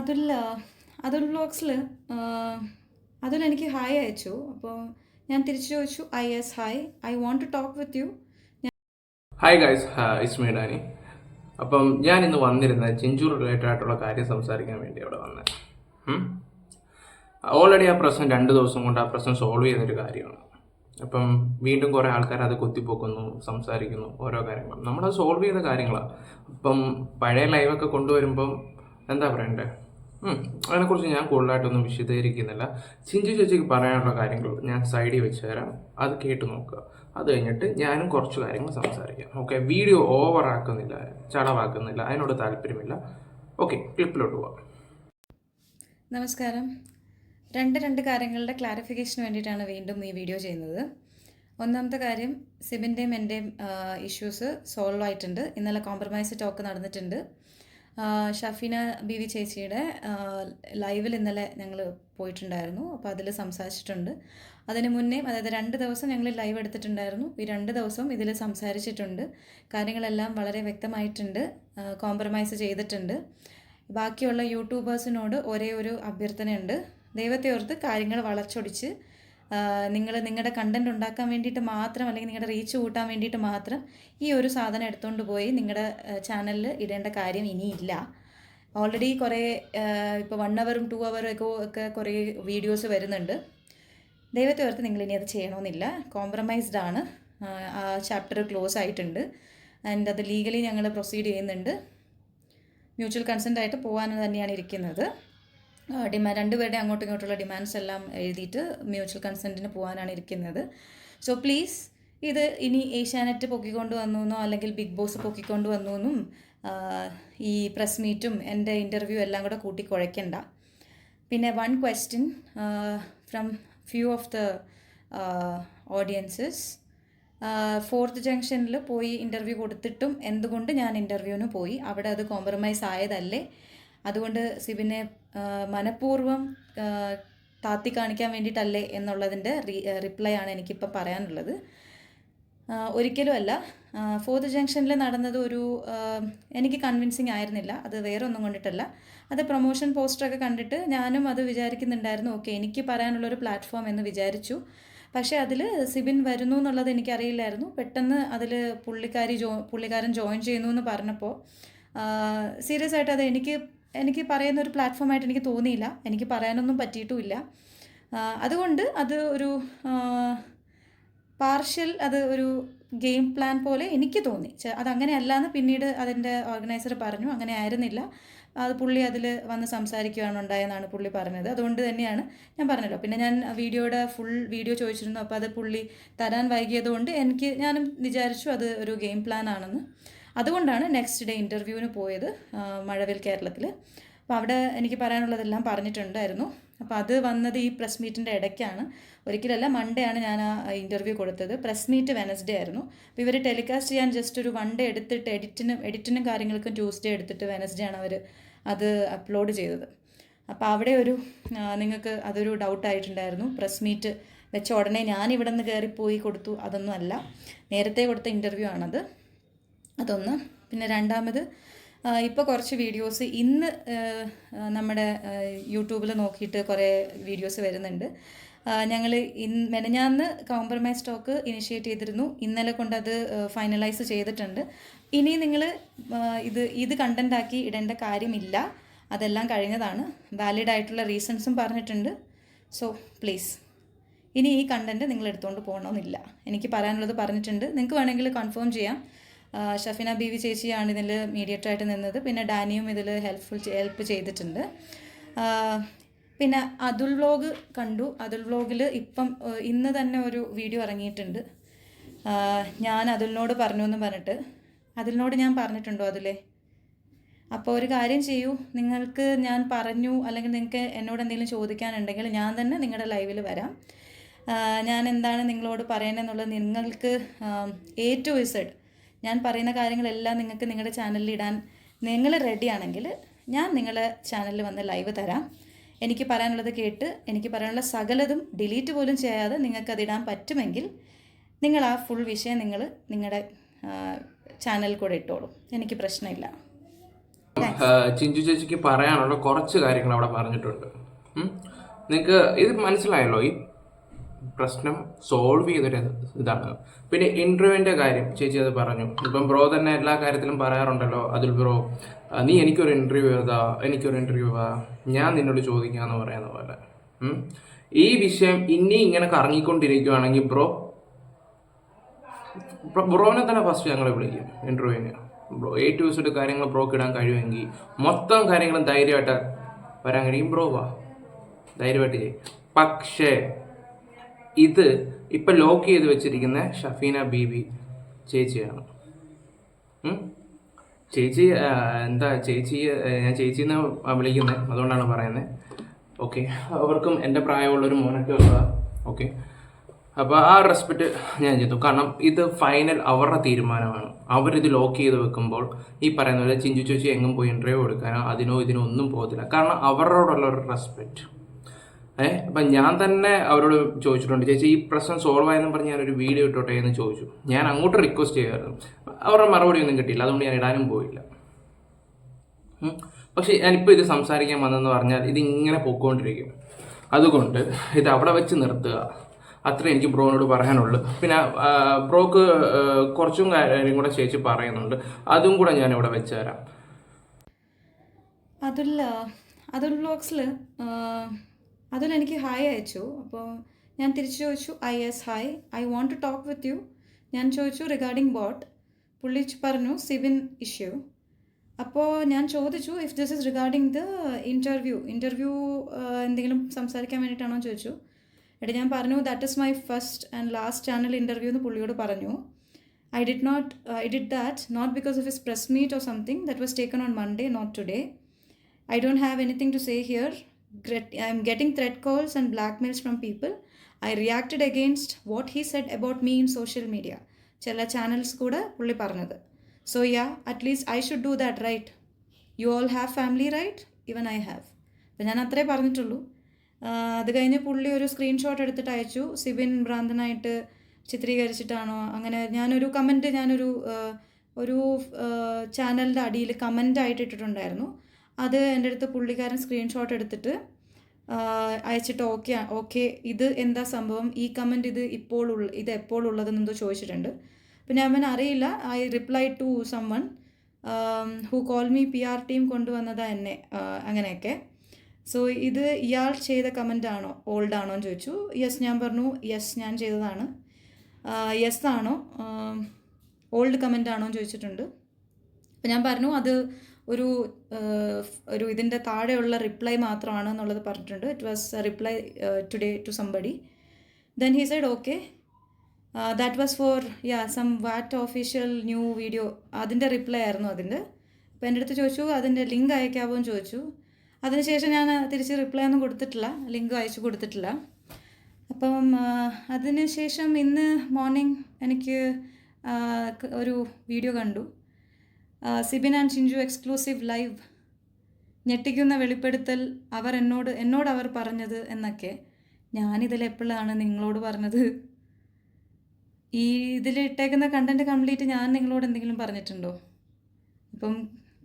അതിൽ അതുൽ ബ്ലോഗ്സിൽ അതിൽ എനിക്ക് ഹായ് അയച്ചു. അപ്പോൾ ഞാൻ തിരിച്ചു ചോദിച്ചു I S hi I want to talk with you hi guys is me Danny. അപ്പം ഞാൻ ഇന്ന് വന്നിരുന്നത് ചിഞ്ചു റിലേറ്റഡ് ആയിട്ടുള്ള കാര്യം സംസാരിക്കാൻ വേണ്ടി അവിടെ വന്നത് ഓൾറെഡി ആ പ്രശ്നം രണ്ട് ദിവസം കൊണ്ട് ആ പ്രശ്നം സോൾവ് ചെയ്യുന്നൊരു കാര്യമാണ്. അപ്പം വീണ്ടും കുറേ ആൾക്കാർ അത് കൊത്തിപ്പോക്കുന്നു സംസാരിക്കുന്നു ഓരോ കാര്യങ്ങളും. നമ്മളത് സോൾവ് ചെയ്ത കാര്യങ്ങളാണ് അപ്പം പഴയ ലൈവൊക്കെ കൊണ്ടുവരുമ്പം എന്താ പറയണ്ടേ? അതിനെക്കുറിച്ച് ഞാൻ കൂടുതലായിട്ടൊന്നും വിശദീകരിക്കുന്നില്ല. ചിഞ്ചു ചേച്ചിക്ക് പറയാനുള്ള കാര്യങ്ങൾ ഞാൻ സൈഡിൽ വെച്ച് തരാം. അത് കേട്ട് നോക്കുക. അത് കഴിഞ്ഞിട്ട് ഞാനും കുറച്ച് കാര്യങ്ങൾ സംസാരിക്കാം. ഓക്കെ വീഡിയോ ഓവർ ആക്കുന്നില്ല ചടവാക്കുന്നില്ല അതിനോട് താല്പര്യമില്ല. ഓക്കെ ക്ലിപ്പിലോട്ട് പോവാം. നമസ്കാരം. രണ്ട് രണ്ട് കാര്യങ്ങളുടെ ക്ലാരിഫിക്കേഷന് വേണ്ടിയിട്ടാണ് വീണ്ടും ഈ വീഡിയോ ചെയ്യുന്നത്. ഒന്നാമത്തെ കാര്യം സിബിന്റെയും എന്റെയും ഇഷ്യൂസ് സോൾവ് ആയിട്ടുണ്ട്. ഇന്നലെ കോംപ്രമൈസ് ടോക്ക് നടന്നിട്ടുണ്ട്. ഷഫീന ബി വി ചേച്ചിയുടെ ലൈവിൽ ഇന്നലെ ഞങ്ങൾ പോയിട്ടുണ്ടായിരുന്നു. അപ്പോൾ അതിൽ സംസാരിച്ചിട്ടുണ്ട്. അതിന് മുന്നേ അതായത് രണ്ട് ദിവസം ഞങ്ങൾ ലൈവ് എടുത്തിട്ടുണ്ടായിരുന്നു. ഈ രണ്ട് ദിവസവും ഇതിൽ സംസാരിച്ചിട്ടുണ്ട്. കാര്യങ്ങളെല്ലാം വളരെ വ്യക്തമായിട്ടുണ്ട്. കോംപ്രമൈസ് ചെയ്തിട്ടുണ്ട്. ബാക്കിയുള്ള യൂട്യൂബേഴ്സിനോട് ഒരേ ഒരു അഭ്യർത്ഥനയുണ്ട്. ദൈവത്തെ ഓർത്ത് കാര്യങ്ങൾ വളച്ചൊടിച്ച് നിങ്ങൾ നിങ്ങളുടെ കണ്ടന്റ് ഉണ്ടാക്കാൻ വേണ്ടിയിട്ട് മാത്രം അല്ലെങ്കിൽ നിങ്ങളുടെ റീച്ച് കൂട്ടാൻ വേണ്ടിയിട്ട് മാത്രം ഈ ഒരു സാധനം എടുത്തുകൊണ്ട് പോയി നിങ്ങളുടെ ചാനലിൽ ഇടേണ്ട കാര്യം ഇനിയില്ല. ഓൾറെഡി കുറേ ഇപ്പോൾ വൺ അവറും ടു അവറും ഒക്കെ ഒക്കെ കുറേ വീഡിയോസ് വരുന്നുണ്ട്. ദൈവത്തെ ഓർത്ത് നിങ്ങൾ ഇനി അത് ചെയ്യണമെന്നില്ല കോംപ്രമൈസ്ഡ് ആണ്. ആ ചാപ്റ്റർ ക്ലോസ് ആയിട്ടുണ്ട്. ആൻഡ് അത് ലീഗലി ഞങ്ങൾ പ്രൊസീഡ് ചെയ്യുന്നുണ്ട്. മ്യൂച്വൽ കൺസെന്റ് ആയിട്ട് പോകാൻ തന്നെയാണ് ഇരിക്കുന്നത്. ഡിമാൻഡ് രണ്ടുപേരുടെ അങ്ങോട്ടും ഇങ്ങോട്ടുള്ള ഡിമാൻഡ്സ് എല്ലാം എഴുതിയിട്ട് മ്യൂച്വൽ കൺസെന്റിന് പോകാനാണ് ഇരിക്കുന്നത്. സോ പ്ലീസ് ഇത് ഇനി ഏഷ്യാനെറ്റ് പൊക്കിക്കൊണ്ട് വന്നു അല്ലെങ്കിൽ ബിഗ് ബോസ് പൊക്കിക്കൊണ്ട് വന്നു എന്നും ഈ പ്രസ് മീറ്റും എന്റെ ഇന്റർവ്യൂ എല്ലാം കൂടെ കൂട്ടി കുഴയ്ക്കണ്ട. പിന്നെ one question from few of the audiences fourth ജംഗ്ഷനിൽ പോയി ഇന്റർവ്യൂ കൊടുത്തിട്ടും എന്തുകൊണ്ട് ഞാൻ ഇന്റർവ്യൂവിന് പോയി? അവിടെ അത് കോംപ്രമൈസ് ആയതല്ലേ? അതുകൊണ്ട് സിബിനെ മനഃപൂർവം താത്തി കാണിക്കാൻ വേണ്ടിയിട്ടല്ലേ എന്നുള്ളതിന്റെ റിപ്ലൈ ആണ് എനിക്കിപ്പോൾ പറയാനുള്ളത്. ഒരിക്കലും അല്ല. ഫോർത്ത് ജംഗ്ഷനിൽ നടന്നത് ഒരു എനിക്ക് കൺവിൻസിങ് ആയിരുന്നില്ല. അത് വേറെ ഒന്നും കൊണ്ടിട്ടല്ല. അത് പ്രൊമോഷൻ പോസ്റ്ററൊക്കെ കണ്ടിട്ട് ഞാനും അത് വിചാരിക്കുന്നുണ്ടായിരുന്നു ഓക്കെ എനിക്ക് പറയാനുള്ളൊരു പ്ലാറ്റ്ഫോം എന്ന് വിചാരിച്ചു. പക്ഷേ അതിൽ സിബിൻ വരുന്നു എന്നുള്ളത് എനിക്കറിയില്ലായിരുന്നു. പെട്ടെന്ന് അതിൽ പുള്ളിക്കാരി ജോ പുള്ളിക്കാരൻ ജോയിൻ ചെയ്യുന്നു എന്ന് പറഞ്ഞപ്പോൾ സീരിയസ് ആയിട്ട് അത് എനിക്ക് എനിക്ക് പറയുന്ന ഒരു പ്ലാറ്റ്ഫോമായിട്ട് എനിക്ക് തോന്നിയില്ല. എനിക്ക് പറയാനൊന്നും പറ്റിയിട്ടുമില്ല. അതുകൊണ്ട് അത് ഒരു പാർഷ്യൽ അത് ഒരു ഗെയിം പ്ലാൻ പോലെ എനിക്ക് തോന്നി. അതങ്ങനെ അല്ലാന്ന് പിന്നീട് അതിന്റെ ഓർഗനൈസർ പറഞ്ഞു. അങ്ങനെ ആയിരുന്നില്ല. അത് പുള്ളി അതിൽ വന്ന് സംസാരിക്കുകയാണ് ഉണ്ടായെന്നാണ് പുള്ളി പറഞ്ഞത്. അതുകൊണ്ട് തന്നെയാണ് ഞാൻ പറഞ്ഞല്ലോ. പിന്നെ ഞാൻ വീഡിയോയുടെ ഫുൾ വീഡിയോ ചോദിച്ചിരുന്നു. അപ്പോൾ അത് പുള്ളി തരാൻ വൈകിയതുകൊണ്ട് എനിക്ക് ഞാനും വിചാരിച്ചു അത് ഒരു ഗെയിം പ്ലാൻ ആണെന്ന്. അതുകൊണ്ടാണ് നെക്സ്റ്റ് ഡേ ഇന്റർവ്യൂവിന് പോയത് മഴവിൽ കേരളത്തിൽ അപ്പോൾ അവിടെ എനിക്ക് പറയാനുള്ളതെല്ലാം പറഞ്ഞിട്ടുണ്ടായിരുന്നു. അപ്പോൾ അത് വന്നത് ഈ പ്രസ് മീറ്റിന്റെ ഇടയ്ക്കാണ്. ഒരിക്കലല്ല മൺഡേ ആണ് ഞാൻ ആ ഇന്റർവ്യൂ കൊടുത്തത്. പ്രസ് മീറ്റ് വെനസ്ഡേ ആയിരുന്നു. അപ്പോൾ ഇവർ ടെലികാസ്റ്റ് ചെയ്യാൻ ജസ്റ്റ് ഒരു വൺ ഡേ എടുത്തിട്ട് എഡിറ്റിനും എഡിറ്റിനും കാര്യങ്ങൾക്കും ട്യൂസ്ഡേ എടുത്തിട്ട് വെനസ്ഡേ ആണ് അവർ അത് അപ്ലോഡ് ചെയ്തത്. അപ്പോൾ അവിടെ ഒരു നിങ്ങൾക്ക് അതൊരു ഡൗട്ട് ആയിട്ടുണ്ടായിരുന്നു. പ്രസ് മീറ്റ് വെച്ച ഉടനെ ഞാൻ ഇവിടെ നിന്ന് കയറിപ്പോയി കൊടുത്തു. അതൊന്നും അല്ല. നേരത്തെ കൊടുത്ത ഇന്റർവ്യൂ ആണത്. അതൊന്ന്. പിന്നെ രണ്ടാമത് ഇപ്പോൾ കുറച്ച് വീഡിയോസ് ഇന്ന് നമ്മുടെ യൂട്യൂബിൽ നോക്കിയിട്ട് കുറേ വീഡിയോസ് വരുന്നുണ്ട്. ഞങ്ങൾ ഇൻ മെനഞ്ഞാന്ന് കോംപ്രമൈസ് സ്റ്റോക്ക് ഇനിഷ്യേറ്റ് ചെയ്തിരുന്നു. ഇന്നലെ കൊണ്ട് അത് ഫൈനലൈസ് ചെയ്തിട്ടുണ്ട്. ഇനി നിങ്ങൾ ഇത് ഇത് കണ്ടന്റ് ആക്കി ഇടേണ്ട കാര്യമില്ല. അതെല്ലാം കഴിഞ്ഞതാണ്. വാലിഡ് ആയിട്ടുള്ള റീസൺസും പറഞ്ഞിട്ടുണ്ട്. സോ പ്ലീസ് ഇനി ഈ കണ്ടന്റ് നിങ്ങൾ എടുത്തുകൊണ്ട് പോകണമെന്നില്ല എനിക്ക് പറയാനുള്ളത് പറഞ്ഞിട്ടുണ്ട്. നിങ്ങൾക്ക് വേണമെങ്കിൽ കൺഫേം ചെയ്യാം. ഷഫീന ബി വി ചേച്ചിയാണ് ഇതിൽ മീഡിയേറ്ററായിട്ട് നിന്നത്. പിന്നെ ഡാനിയും ഇതിൽ ഹെൽപ്ഫുൾ ഹെൽപ്പ് ചെയ്തിട്ടുണ്ട്. പിന്നെ അതുൽ വ്ലോഗ് കണ്ടു. അതുൽ വ്ലോഗിൽ ഇപ്പം ഇന്ന് തന്നെ ഒരു വീഡിയോ ഇറങ്ങിയിട്ടുണ്ട്. ഞാൻ അതുലിനോട് പറഞ്ഞു എന്ന് പറഞ്ഞിട്ട്. അതിലിനോട് ഞാൻ പറഞ്ഞിട്ടുണ്ടോ അതിലേ? അപ്പോൾ ഒരു കാര്യം ചെയ്യൂ. നിങ്ങൾക്ക് ഞാൻ പറഞ്ഞു അല്ലെങ്കിൽ നിങ്ങൾക്ക് എന്നോട് എന്തെങ്കിലും ചോദിക്കാനുണ്ടെങ്കിൽ ഞാൻ തന്നെ നിങ്ങളുടെ ലൈവിൽ വരാം. ഞാൻ എന്താണ് നിങ്ങളോട് പറയണമെന്നുള്ളത് നിങ്ങൾക്ക് എ ടു ഇസഡ് ഞാൻ പറയുന്ന കാര്യങ്ങളെല്ലാം നിങ്ങൾക്ക് നിങ്ങളുടെ ചാനലിൽ ഇടാൻ നിങ്ങൾ റെഡിയാണെങ്കിൽ ഞാൻ നിങ്ങളെ ചാനലിൽ വന്ന് ലൈവ് തരാം. എനിക്ക് പറയാനുള്ളത് കേട്ട് എനിക്ക് പറയാനുള്ള സകലതും ഡിലീറ്റ് പോലും ചെയ്യാതെ നിങ്ങൾക്ക് അതിടാൻ ഇടാൻ പറ്റുമെങ്കിൽ നിങ്ങൾ ആ ഫുൾ വിഷയം നിങ്ങൾ നിങ്ങളുടെ ചാനലിൽ കൂടെ ഇട്ടോളൂ. എനിക്ക് പ്രശ്നമില്ല. ചിഞ്ചു ചേച്ചിക്ക് പറയാനുള്ള കുറച്ച് കാര്യങ്ങൾ അവിടെ പറഞ്ഞിട്ടുണ്ട്. നിങ്ങൾക്ക് ഇത് മനസ്സിലായല്ലോ? ഈ പ്രശ്നം സോൾവ് ചെയ്തൊരു ഇതാണ്. പിന്നെ ഇന്റർവ്യൂവിന്റെ കാര്യം ചേച്ചി അത് പറഞ്ഞു. ഇപ്പം ബ്രോ തന്നെ എല്ലാ കാര്യത്തിലും പറയാറുണ്ടല്ലോ അതിൽ ബ്രോ നീ എനിക്കൊരു ഇന്റർവ്യൂ ഏതാ എനിക്കൊരു ഇന്റർവ്യൂ ആ ഞാൻ നിന്നോട് ചോദിക്കാന്ന് പറയുന്ന പോലെ. ഈ വിഷയം ഇനി ഇങ്ങനെ കറങ്ങിക്കൊണ്ടിരിക്കുകയാണെങ്കിൽ ബ്രോ ബ്രോ- ബ്രോനെ തന്നെ ഫസ്റ്റ് ഞങ്ങൾ വിളിക്കും ഇന്റർവ്യൂവിന് ബ്രോ എ ടു സെഡ് കാര്യങ്ങൾ ബ്രോക്ക് ഇടാൻ കഴിയുമെങ്കിൽ മൊത്തം കാര്യങ്ങളും ധൈര്യമായിട്ട് വരാൻ കഴിയും. ബ്രോ വാ ധൈര്യമായിട്ട് ചെയ്യും. പക്ഷേ ഇത് ഇപ്പം ലോക്ക് ചെയ്ത് വെച്ചിരിക്കുന്ന ഷഫീന ബീബി ചേച്ചിയാണ്? ചേച്ചി എന്താ ചേച്ചി ഞാൻ ചേച്ചി എന്ന് വിളിക്കുന്നത് അതുകൊണ്ടാണ് പറയുന്നത് ഓക്കെ. അവർക്കും എന്റെ പ്രായമുള്ളൊരു മോനൊക്കെ ഉള്ളതാണ് ഓക്കെ. അപ്പോൾ ആ റെസ്പെക്റ്റ് ഞാൻ ചെയ്തു. കാരണം ഇത് ഫൈനൽ അവരുടെ തീരുമാനമാണ്. അവരിത് ലോക്ക് ചെയ്ത് വെക്കുമ്പോൾ ഈ പറയുന്ന പോലെ ചിഞ്ചു ചേച്ചി എങ്ങും പോയി ഇന്റർവ്യൂ കൊടുക്കാനോ അതിനോ ഇതിനോ ഒന്നും പോകത്തില്ല. കാരണം അവരോടുള്ള ഒരു റെസ്പെക്റ്റ് ഏഹ് അപ്പം ഞാൻ തന്നെ അവരോട് ചോദിച്ചിട്ടുണ്ട് ചേച്ചി ഈ പ്രശ്നം സോൾവ് ആയെന്ന് പറഞ്ഞ് ഞാനൊരു വീഡിയോ ഇട്ടോട്ടെ എന്ന് ചോദിച്ചു ഞാൻ അങ്ങോട്ട് റിക്വസ്റ്റ് ചെയ്യുമായിരുന്നു അവരുടെ മറുപടി ഒന്നും കിട്ടിയില്ല അതുകൊണ്ട് ഞാൻ ഇടാനും പോയില്ല പക്ഷെ ഞാനിപ്പോൾ ഇത് സംസാരിക്കാൻ വന്നെന്ന് പറഞ്ഞാൽ ഇതിങ്ങനെ പൊക്കോണ്ടിരിക്കും അതുകൊണ്ട് ഇത് അവിടെ വെച്ച് നിർത്തുക അത്രേ എനിക്ക് ബ്രോനോട് പറയാനുള്ളൂ പിന്നെ ബ്രോക്ക് കുറച്ചും കാര്യം കൂടെ ചേച്ചി പറയുന്നുണ്ട് അതും കൂടെ ഞാൻ ഇവിടെ വെച്ച് തരാം അതുൽ അതുൽ വ്ളോഗ്സിൽ അതുൽ എനിക്ക് ഹായ് അയച്ചു. അപ്പോൾ ഞാൻ തിരിച്ചു ചോദിച്ചു I said hi I want to talk with you ഞാൻ ചോദിച്ചു റിഗാർഡിംഗ് ബോട്ട് പുള്ളി പറഞ്ഞു സിവിൻ ഇഷ്യൂ അപ്പോൾ ഞാൻ ചോദിച്ചു if this is regarding the interview interview എന്തെങ്കിലും സംസാരിക്കാൻ വേണ്ടിയിട്ടാണോ ചോദിച്ചു. എടി ഞാൻ പറഞ്ഞു that is my first and last channel interview എന്ന് പുള്ളിയോട് പറഞ്ഞു. I did not I did that not because of his press meet or something that was taken on Monday not today I don't have anything to say. Gret- I'm getting threat calls and blackmails from people. I reacted against what he said about me in social media. ചില channels കൂടെ പുള്ളി പറഞ്ഞത്. So ya at least I should do that right you all have family right even I have അപ്പം ഞാൻ അത്രേ പറഞ്ഞിട്ടുള്ളൂ. അത് കഴിഞ്ഞ് പുള്ളി ഒരു സ്ക്രീൻഷോട്ട് എടുത്തിട്ട് അയച്ചു. സിബിൻ ഭ്രാന്തനായിട്ട് ചിത്രീകരിച്ചിട്ടാണോ? അങ്ങനെ ഞാനൊരു കമന്റ് ഞാനൊരു ഒരു ചാനലിന്റെ അടിയിൽ കമന്റ് ആയിട്ട് ഇട്ടിട്ടുണ്ടായിരുന്നു അത് എന്റെ അടുത്ത് പുള്ളിക്കാരൻ സ്ക്രീൻഷോട്ട് എടുത്തിട്ട് അയച്ചിട്ട് ഓക്കെ ഓക്കെ ഇത് എന്താ സംഭവം? ഈ കമന്റ് ഇത് ഇപ്പോൾ ഉള്ള ഇത് എപ്പോൾ ഉള്ളതെന്നെന്തോ ചോദിച്ചിട്ടുണ്ട്. പിന്നെ അവൻ അറിയില്ല I reply to someone who call me P R team കൊണ്ടുവന്നതാ എന്നെ അങ്ങനെയൊക്കെ. സോ ഇത് ഇയാൾ ചെയ്ത കമന്റ് ആണോ? ഓൾഡ് ആണോ എന്ന് ചോദിച്ചു. യെസ് ഞാൻ പറഞ്ഞു യെസ് ഞാൻ ചെയ്തതാണ്. യെസ് ആണോ? ഓൾഡ് കമന്റ് ആണോ എന്ന് ചോദിച്ചിട്ടുണ്ട്. അപ്പം ഞാൻ പറഞ്ഞു അത് ഒരു ഒരു ഇതിന്റെ താഴെയുള്ള റിപ്ലൈ മാത്രമാണ് എന്നുള്ളത് പറഞ്ഞിട്ടുണ്ട്. It was reply today to somebody then he side okay that was for ya somewhat official new video അതിന്റെ റിപ്ലൈ ആയിരുന്നു അതിന്റെ. അപ്പോൾ എന്റെ അടുത്ത് ചോദിച്ചു അതിന്റെ ലിങ്ക് അയക്കാവോ? എന്ന് ചോദിച്ചു. അതിനുശേഷം ഞാൻ തിരിച്ച് റിപ്ലൈ ഒന്നും കൊടുത്തിട്ടില്ല. ലിങ്ക് അയച്ചു കൊടുത്തിട്ടില്ല. അപ്പം അതിനുശേഷം ഇന്ന് മോർണിംഗ് എനിക്ക് ഒരു വീഡിയോ കണ്ടു. Sibin and Shinju exclusive live. ഞെട്ടിക്കുന്ന വെളിപ്പെടുത്തൽ അവർ എന്നോട് എന്നോട് അവർ പറഞ്ഞത് എന്നൊക്കെ ഞാനിതിൽ എപ്പോഴാണ് നിങ്ങളോട് പറഞ്ഞത്? ഈ ഇതിൽ ഇട്ടേക്കുന്ന കണ്ടന്റ് കംപ്ലീറ്റ് ഞാൻ നിങ്ങളോട് എന്തെങ്കിലും പറഞ്ഞിട്ടുണ്ടോ? ഇപ്പം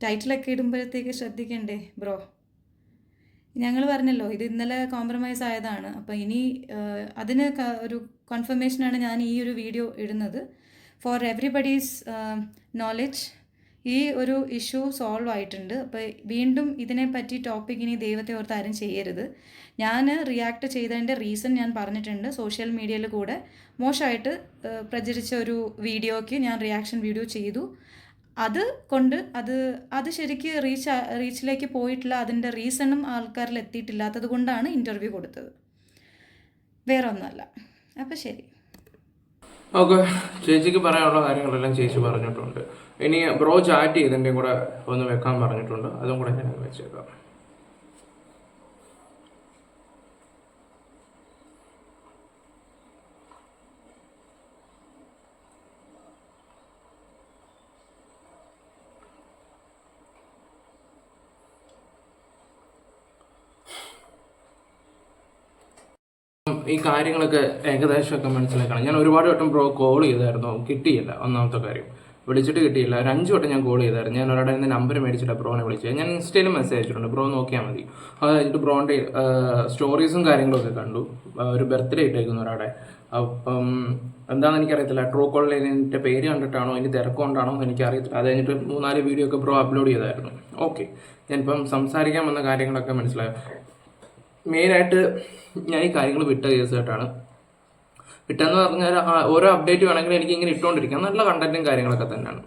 ടൈറ്റിലൊക്കെ ഇടുമ്പോഴത്തേക്ക് ശ്രദ്ധിക്കണ്ടേ ബ്രോ? ഞങ്ങൾ പറഞ്ഞല്ലോ ഇത് ഇന്നലെ കോംപ്രമൈസ് ആയതാണ്. അപ്പോൾ ഇനി അതിന് ഒരു കൺഫർമേഷനാണ് ഞാൻ ഈ ഒരു വീഡിയോ ഇടുന്നത്. ഫോർ എവറിബഡീസ് നോളജ് ഈ ഒരു ഇഷ്യൂ സോൾവ് ആയിട്ടുണ്ട്. അപ്പോൾ വീണ്ടും ഇതിനെപ്പറ്റി ടോപ്പിക് ഇനി ദൈവത്തെ ഓർത്ത് ആരും ചെയ്യരുത്. ഞാൻ റിയാക്ട് ചെയ്തതിന്റെ റീസൺ ഞാൻ പറഞ്ഞിട്ടുണ്ട് സോഷ്യൽ മീഡിയയിൽ കൂടെ. മോശമായിട്ട് പ്രചരിച്ച ഒരു വീഡിയോയ്ക്ക് ഞാൻ റിയാക്ഷൻ വീഡിയോ ചെയ്തു. അത് കൊണ്ട് അത് അത് ശരിക്ക് റീച്ച് റീച്ചിലേക്ക് പോയിട്ടില്ല. അതിന്റെ റീസണും ആൾക്കാരിൽ എത്തിയിട്ടില്ലാത്തത് കൊണ്ടാണ് ഇന്റർവ്യൂ കൊടുത്തത്. വേറെ ഒന്നുമല്ല അപ്പം ശരി. ഓക്കെ. ചേച്ചിക്ക് പറയാനുള്ള കാര്യങ്ങളെല്ലാം ചേച്ചി പറഞ്ഞിട്ടുണ്ട്. ഇനി ബ്രോ ചാറ്റ് ചെയ്തതിന്റെയും കൂടെ ഒന്ന് വെക്കാൻ പറഞ്ഞിട്ടുണ്ട്. അതും കൂടെ ഞാൻ വെച്ചേക്കാം. ഈ കാര്യങ്ങളൊക്കെ ഏകദേശമൊക്കെ മനസ്സിലാക്കണം. ഞാൻ ഒരുപാട് വട്ടം ബ്രോ കോൾ ചെയ്തായിരുന്നു. കിട്ടിയില്ല ഒന്നാമത്തെ കാര്യം. വിളിച്ചിട്ട് കിട്ടിയില്ല. ഒരു അഞ്ച് വട്ടം ഞാൻ കോൾ ചെയ്തായിരുന്നു. ഞാൻ ഒരാടെ നിന്ന് നമ്പർ മേടിച്ചിട്ട് ബ്രോനെ വിളിച്ചത്. ഞാൻ ഇൻസ്റ്റയിലും മെസ്സേജ് അയച്ചിട്ടുണ്ട്. ബ്രോ നോക്കിയാൽ മതി. അത് കഴിഞ്ഞിട്ട് ബ്രോന്റെ സ്റ്റോറീസും കാര്യങ്ങളൊക്കെ കണ്ടു. ഒരു ബർത്ത്ഡേ ഇട്ടേക്കുന്നു ഒരാടെ അപ്പം എന്താണെന്ന് എനിക്കറിയത്തില്ല. ട്രൂ കോളിൽ എന്റെ പേര് കണ്ടിട്ടാണോ? ഇനി തിരക്കൊണ്ടാണോ എന്ന് എനിക്കറിയത്തില്ല. അത് കഴിഞ്ഞിട്ട് മൂന്നാൽ വീഡിയോ ഒക്കെ ബ്രോ അപ്ലോഡ് ചെയ്തായിരുന്നു. ഓക്കെ ഞാനിപ്പം സംസാരിക്കാൻ വന്ന കാര്യങ്ങളൊക്കെ മനസ്സിലായോ. മെയിനായിട്ട് ഞാൻ ഈ കാര്യങ്ങൾ വിട്ട കേസ് കേട്ടാണ് വിട്ടെന്ന് പറഞ്ഞാൽ ഓരോ അപ്ഡേറ്റ് വേണമെങ്കിൽ എനിക്ക് ഇങ്ങനെ ഇട്ടുകൊണ്ടിരിക്കാം നല്ല കണ്ടന്റും കാര്യങ്ങളൊക്കെ തന്നെയാണ്.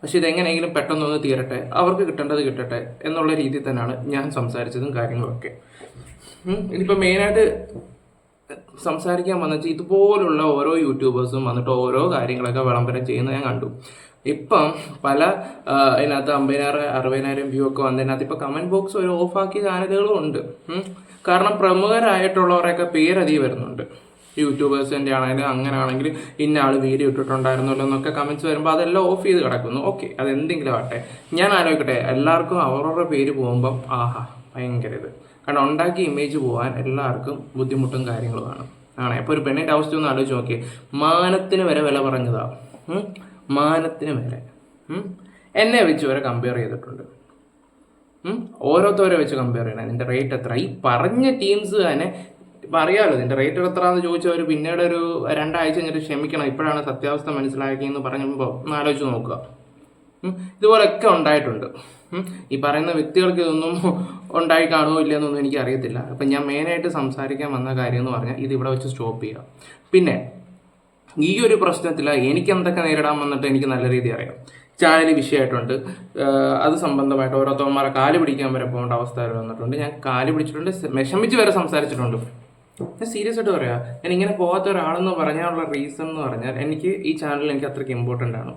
പക്ഷെ ഇതെങ്ങനെയെങ്കിലും പെട്ടെന്നൊന്ന് തീരട്ടെ അവർക്ക് കിട്ടേണ്ടത് കിട്ടട്ടെ എന്നുള്ള രീതിയിൽ തന്നെയാണ് ഞാൻ സംസാരിച്ചതും കാര്യങ്ങളൊക്കെ. ഇനിയിപ്പോൾ മെയിനായിട്ട് സംസാരിക്കാൻ വന്നിട്ട് ഇതുപോലുള്ള ഓരോ യൂട്യൂബേഴ്സും വന്നിട്ട് ഓരോ കാര്യങ്ങളൊക്കെ വിളംബരം ചെയ്യുന്നത് ഞാൻ കണ്ടു. ഇപ്പം പല അതിനകത്ത് അമ്പതിനായിരം അറുപതിനായിരം വ്യൂ ഒക്കെ വന്നതിനകത്ത് ഇപ്പം കമന്റ് ബോക്സ് ഒരു ഓഫാക്കിയ ചാനലുകളും ഉണ്ട്. കാരണം പ്രമുഖരായിട്ടുള്ളവരൊക്കെ പേരധികം വരുന്നുണ്ട്. യൂട്യൂബേഴ്സിന്റെ ആണെങ്കിലും അങ്ങനെ ആണെങ്കിൽ ഇന്ന ആൾ വീഡിയോ ഇട്ടിട്ടുണ്ടായിരുന്നല്ലോ എന്നൊക്കെ കമന്റ്സ് വരുമ്പോൾ അതെല്ലാം ഓഫ് ചെയ്ത് കിടക്കുന്നു. ഓക്കെ അതെന്തെങ്കിലും ആട്ടെ ഞാൻ ആലോചിക്കട്ടെ എല്ലാവർക്കും അവരവരുടെ പേര് പോകുമ്പം ആഹാ ഭയങ്കര ഇത്. കാരണം ഉണ്ടാക്കിയ ഇമേജ് പോകാൻ എല്ലാവർക്കും ബുദ്ധിമുട്ടും കാര്യങ്ങളുമാണ് ആണ്. അപ്പോൾ ഒരു പെണ്ണിന്റെ അവസ്ഥ ഒന്ന് ആലോചിച്ച് നോക്കിയേ. മാനത്തിന് വരെ വില പറഞ്ഞതാ? മാനത്തിന് വരെ? എന്നെ വെച്ച് വരെ കമ്പയർ ചെയ്തിട്ടുണ്ട്? ഓരോരുത്തരെ വെച്ച് കമ്പയർ ചെയ്യണം. നിന്റെ റേറ്റ് എത്ര? ഈ പറഞ്ഞ ടീംസ് തന്നെ ഇപ്പം അറിയാമല്ലോ ഇതിന്റെ റേറ്റ് എത്രയാണെന്ന് ചോദിച്ചവർ പിന്നീട് ഒരു രണ്ടാഴ്ച കഴിഞ്ഞിട്ട് ക്ഷമിക്കണം. ഇപ്പോഴാണ് സത്യാവസ്ഥ മനസ്സിലാക്കിയെന്ന് പറയുമ്പോൾ ഒന്ന് ആലോചിച്ച് നോക്കുക. ഇതുപോലൊക്കെ ഉണ്ടായിട്ടുണ്ട്. ഈ പറയുന്ന വ്യക്തികൾക്ക് ഇതൊന്നും ഉണ്ടായി കാണുമോ ഇല്ലയെന്നൊന്നും എനിക്ക് അറിയത്തില്ല. അപ്പം ഞാൻ മെയിനായിട്ട് സംസാരിക്കാൻ വന്ന കാര്യം എന്ന് പറഞ്ഞാൽ ഇത് ഇവിടെ വെച്ച് സ്റ്റോപ്പ് ചെയ്യുക പിന്നെ ഈ ഒരു പ്രശ്നത്തിൽ എനിക്ക് എന്തൊക്കെ നേരിടാൻ വന്നിട്ട് എനിക്ക് നല്ല രീതി അറിയാം. ചാനൽ വിഷയമായിട്ടുണ്ട്. അത് സംബന്ധമായിട്ട് ഓരോരുത്തന്മാരെ കാൽ പിടിക്കാൻ വരെ പോകേണ്ട അവസ്ഥ വരെ വന്നിട്ടുണ്ട്. ഞാൻ കാൽ പിടിച്ചിട്ടുണ്ട് വിഷമിച്ച് വരെ സംസാരിച്ചിട്ടുണ്ട്. ഞാൻ സീരിയസ് ആയിട്ട് പറയാം. ഞാൻ ഇങ്ങനെ പോകാത്ത ഒരാളെന്ന് പറഞ്ഞാനുള്ള റീസൺ എന്ന് പറഞ്ഞാൽ എനിക്ക് ഈ ചാനൽ എനിക്ക് അത്രയ്ക്ക് ഇമ്പോർട്ടന്റ് ആണ്.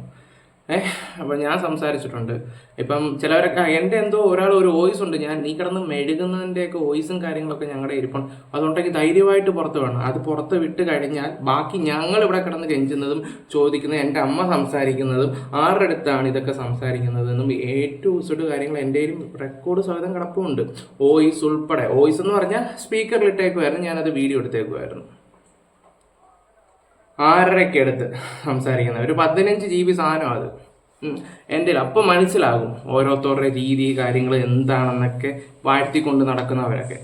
ഏഹ് അപ്പം ഞാൻ സംസാരിച്ചിട്ടുണ്ട്. ഇപ്പം ചിലവരൊക്കെ എന്റെ എന്തോ ഒരാൾ ഒരു വോയിസ് ഉണ്ട്. ഞാൻ നീ കിടന്ന് മെഴുകുന്നതിന്റെയൊക്കെ വോയിസും കാര്യങ്ങളൊക്കെ ഞങ്ങളുടെ ഇരിപ്പുണ്ട്. അതുകൊണ്ടെങ്കിൽ ധൈര്യമായിട്ട് പുറത്ത് വേണം അത് പുറത്ത് വിട്ട് കഴിഞ്ഞാൽ ബാക്കി ഞങ്ങൾ ഇവിടെ കിടന്ന് കെഞ്ചുന്നതും ചോദിക്കുന്നതും എന്റെ അമ്മ സംസാരിക്കുന്നതും ആരുടെ അടുത്താണ് ഇതൊക്കെ സംസാരിക്കുന്നതെന്നും എ ടു കാര്യങ്ങൾ എന്റെയും റെക്കോർഡ് സഹിതം കിടപ്പുണ്ട്. വോയിസ് ഉൾപ്പെടെ. വോയിസ് എന്ന് പറഞ്ഞാൽ സ്പീക്കറിൽ ഇട്ടേക്കുമായിരുന്നു ഞാനത് വീഡിയോ എടുത്തേക്കുമായിരുന്നു ആറരയ്ക്ക് എടുത്ത് സംസാരിക്കുന്നത്? ഒരു പതിനഞ്ച് ജി ബി സാധനം അത്. എന്റെ അപ്പം മനസ്സിലാകും ഓരോരുത്തരുടെ രീതി കാര്യങ്ങൾ എന്താണെന്നൊക്കെ വാഴ്ത്തിക്കൊണ്ട് നടക്കുന്നവരൊക്കെ.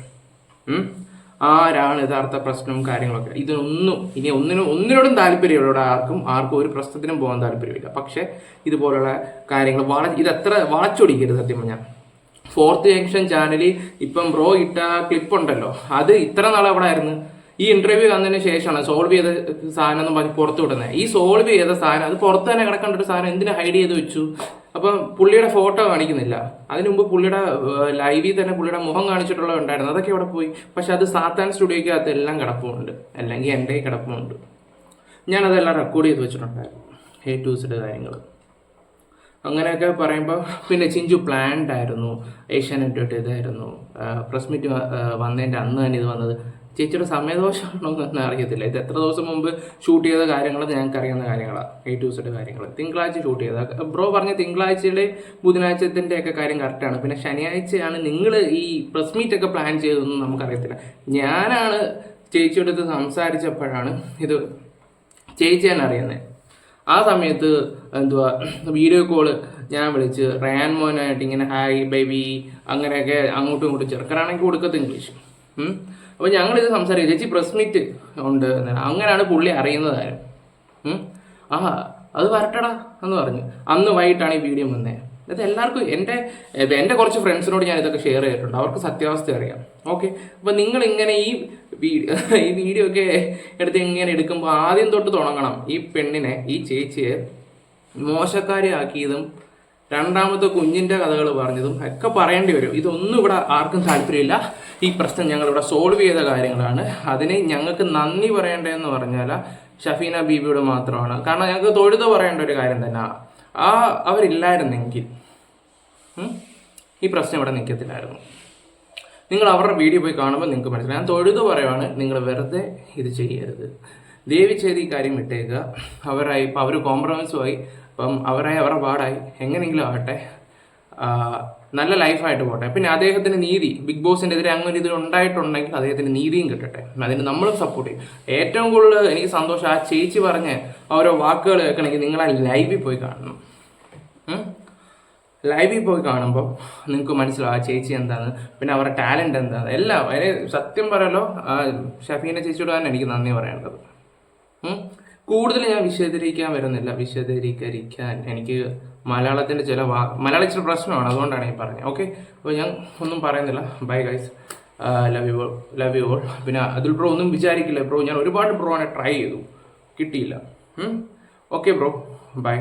ആരാണ് യഥാർത്ഥ പ്രശ്നവും കാര്യങ്ങളൊക്കെ? ഇതിനൊന്നും ഇനി ഒന്നിനും ഒന്നിനോടും താല്പര്യമില്ല ആർക്കും ആർക്കും ഒരു പ്രശ്നത്തിനും പോകാൻ താല്പര്യമില്ല. പക്ഷേ ഇതുപോലുള്ള കാര്യങ്ങൾ വള ഇത് എത്ര വളച്ചൊടിക്കരുത് സത്യം പറഞ്ഞാൽ ഫോർത്ത് ജംഗ്ഷൻ ചാനലിൽ ഇപ്പം ബ്രോ ഇട്ട ക്ലിപ്പ് ഉണ്ടല്ലോ. അത് ഇത്ര നാളെ അവിടെ ആയിരുന്നു ഈ ഇന്റർവ്യൂ വന്നതിന് ശേഷമാണ് സോൾവ് ചെയ്ത സാധനം എന്ന് പറഞ്ഞ് പുറത്തു വിടുന്നത്. ഈ സോൾവ് ചെയ്ത സാധനം അത് പുറത്ത് തന്നെ കിടക്കേണ്ട ഒരു സാധനം എന്തിനാ ഹൈഡ് ചെയ്ത് വെച്ചു? അപ്പം പുള്ളിയുടെ ഫോട്ടോ കാണിക്കുന്നില്ല. അതിനു മുമ്പ് പുള്ളിയുടെ ലൈവിൽ തന്നെ പുള്ളിയുടെ മുഖം കാണിച്ചിട്ടുള്ളത് ഉണ്ടായിരുന്നു. അതൊക്കെ ഇവിടെ പോയി. പക്ഷെ അത് സാത്താൻ സ്റ്റുഡിയോയ്ക്കകത്ത് എല്ലാം കിടപ്പുണ്ട്. അല്ലെങ്കിൽ എന്റെ കിടപ്പുണ്ട്. ഞാനതെല്ലാം റെക്കോർഡ് ചെയ്ത് വെച്ചിട്ടുണ്ടായിരുന്നു. ഹേ ടു സിഡ് കാര്യങ്ങൾ. അങ്ങനെയൊക്കെ പറയുമ്പോൾ പിന്നെ ചിഞ്ചു പ്ലാൻഡ് ആയിരുന്നു. ഏഷ്യാനെറ്റ് ഇതായിരുന്നു. പ്രസ് മീറ്റ് വന്നതിന്റെ അന്ന് തന്നെ ഇത് വന്നത്. ചേച്ചിയുടെ സമയദോഷമാണോ എന്ന് അറിയത്തില്ല. ഇത് എത്ര ദിവസം മുമ്പ് ഷൂട്ട് ചെയ്ത കാര്യങ്ങൾ ഞങ്ങൾക്ക് അറിയുന്ന കാര്യങ്ങളാണ് എ ടു സെഡ് കാര്യങ്ങൾ തിങ്കളാഴ്ച ഷൂട്ട് ചെയ്ത. ബ്രോ പറഞ്ഞ തിങ്കളാഴ്ചയുടെ ബുധനാഴ്ചത്തിന്റെ ഒക്കെ കാര്യം കറക്റ്റാണ് പിന്നെ ശനിയാഴ്ചയാണ് നിങ്ങൾ ഈ പ്രസ് മീറ്റ് ഒക്കെ പ്ലാൻ ചെയ്തതെന്ന് നമുക്കറിയത്തില്ല. ഞാനാണ് ചേച്ചിയുടെ അടുത്ത് സംസാരിച്ചപ്പോഴാണ് ഇത് ചേച്ചിയാണ് അറിയുന്നത് ആ സമയത്ത് എന്തുവാ വീഡിയോ കോൾ ഞാൻ വിളിച്ച് റയാൻ മോനായിട്ട് ഇങ്ങനെ ഹായ് ബേബി അങ്ങനെയൊക്കെ അങ്ങോട്ടും ഇങ്ങോട്ടും ചെറുക്കനാണെങ്കിൽ കൊടുക്കത്ത് ഇംഗ്ലീഷ്. അപ്പോൾ ഞങ്ങളിത് സംസാരിക്കും. ചേച്ചി പ്രസ് മീറ്റ് ഉണ്ട് എന്നാണ് അങ്ങനെയാണ് പുള്ളി അറിയുന്നത് ആരും. ആ അത് വരട്ടടാ എന്ന് പറഞ്ഞു. അന്ന് വൈകിട്ടാണ് ഈ വീഡിയോ വന്നത് ഇത് എല്ലാവർക്കും എന്റെ എന്റെ കുറച്ച് ഫ്രണ്ട്സിനോട് ഞാൻ ഇതൊക്കെ ഷെയർ ചെയ്തിട്ടുണ്ട്. അവർക്ക് സത്യാവസ്ഥ അറിയാം. ഓക്കെ അപ്പോൾ നിങ്ങൾ ഇങ്ങനെ ഈ ഈ വീഡിയോ ഒക്കെ എടുത്ത് ഇങ്ങനെ എടുക്കുമ്പോൾ ആദ്യം തൊട്ട് തുടങ്ങണം ഈ പെണ്ണിനെ ഈ ചേച്ചിയെ മോശക്കാരിയാക്കിയതും രണ്ടാമത്തെ കുഞ്ഞിന്റെ കഥകൾ പറഞ്ഞതും ഒക്കെ പറയേണ്ടി വരും. ഇതൊന്നും ഇവിടെ ആർക്കും താല്പര്യമില്ല. ഈ പ്രശ്നം ഞങ്ങൾ ഇവിടെ സോൾവ് ചെയ്ത കാര്യങ്ങളാണ്. അതിന് ഞങ്ങൾക്ക് നന്ദി പറയേണ്ടതെന്ന് പറഞ്ഞാൽ ഷഫീന ബീബിയോട് മാത്രമാണ്. കാരണം ഞങ്ങൾക്ക് തൊഴുത പറയേണ്ട ഒരു കാര്യം തന്നെ. ആ അവരില്ലായിരുന്നെങ്കിൽ ഈ പ്രശ്നം ഇവിടെ നിൽക്കത്തില്ലായിരുന്നു. നിങ്ങൾ അവരുടെ വീഡിയോ പോയി കാണുമ്പോൾ നിങ്ങൾക്ക് മനസ്സിലായി ഞാൻ തൊഴുത് പറയുവാണ് നിങ്ങൾ വെറുതെ ഇത് ചെയ്യരുത്. ദേവി ചെയ്ത് ഈ കാര്യം വിട്ടേക്കുക. അവരായി ഇപ്പോൾ അവർ കോംപ്രമൈസുമായി അപ്പം അവരെ അവരുടെ പാടായി. എങ്ങനെയെങ്കിലും ആവട്ടെ നല്ല ലൈഫായിട്ട് പോട്ടെ. പിന്നെ അദ്ദേഹത്തിന് നീതി ബിഗ് ബോസിന്റെ എതിരെ അങ്ങനെ ഇത് ഉണ്ടായിട്ടുണ്ടെങ്കിൽ അദ്ദേഹത്തിന് നീതിയും കിട്ടട്ടെ. അതിന് നമ്മളും സപ്പോർട്ട് ചെയ്യും. ഏറ്റവും കൂടുതൽ എനിക്ക് സന്തോഷം ആ ചേച്ചി പറഞ്ഞ് ഓരോ വാക്കുകൾ കേൾക്കണമെങ്കിൽ നിങ്ങൾ ആ ലൈവിൽ പോയി കാണണം. ലൈവിൽ പോയി കാണുമ്പോൾ നിങ്ങൾക്ക് മനസ്സിലാവും ആ ചേച്ചി എന്താണ് പിന്നെ അവരുടെ ടാലന്റ് എന്താണ് എല്ലാം അതിന് സത്യം പറയലോ ഷഫീന ചേച്ചിയോട് തന്നെ എനിക്ക് നന്ദി പറയേണ്ടത്. കൂടുതൽ ഞാൻ വിശദീകരിക്കാൻ വരുന്നില്ല. വിശദീകരിക്കാൻ എനിക്ക് മലയാളത്തിന്റെ ചില വാ ഇച്ചിരി പ്രശ്നമാണ്. അതുകൊണ്ടാണ് ഞാൻ പറഞ്ഞത്. ഓക്കെ അപ്പോൾ ഞാൻ ഒന്നും പറയുന്നില്ല. Bye guys love you love you all പിന്നെ അതിൽ ബ്രോ ഒന്നും വിചാരിക്കില്ല. ബ്രോ ഞാൻ ഒരുപാട് ബ്രോ ബ്രോനെ ട്രൈ ചെയ്തു. കിട്ടിയില്ല. Okay bro bye